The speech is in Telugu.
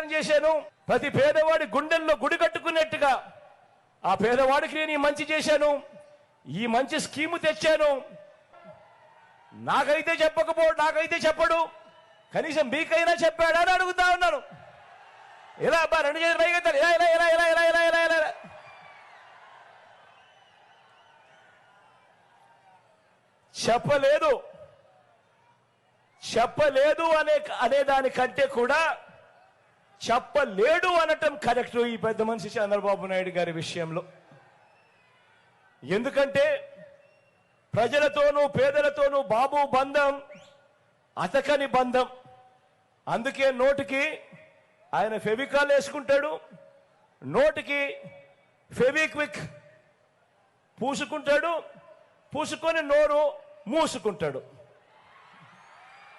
పరిపాలన చేశాను. ప్రతి పేదవాడి గుండెల్లో గుడి కట్టుకున్నట్టుగా ఆ పేదవాడికి నేను ఈ మంచి చేశాను. ఈ మంచి స్కీము తెచ్చాను. నాకైతే చెప్పకపో నాకైతే చెప్పడు. కనీసం మీకైనా చెప్పాడా అని అడుగుతా ఉన్నాను. ఇలా అబ్బా రెండు చేతులు పైకెత్తాలి ఇలా ఇలా ఇలా ఇలా ఇలా ఇలా ఇలా ఇలా ఇలా. చెప్పలేదు. చెప్పలేదు అనే అనే దానికంటే కూడా చెప్పలేడు అనటం కరెక్ట్ ఈ పెద్ద మనిషి చంద్రబాబు నాయుడు గారి విషయంలో. ఎందుకంటే ప్రజలతోనూ పేదలతోనూ బాబు బంధం అతకని బంధం. అందుకే నోటికి ఆయన ఫెవికాల్ వేసుకుంటాడు నోటికి ఫెవిక్విక్ పూసుకుంటాడు పూసుకొని నోరు మూసుకుంటాడు.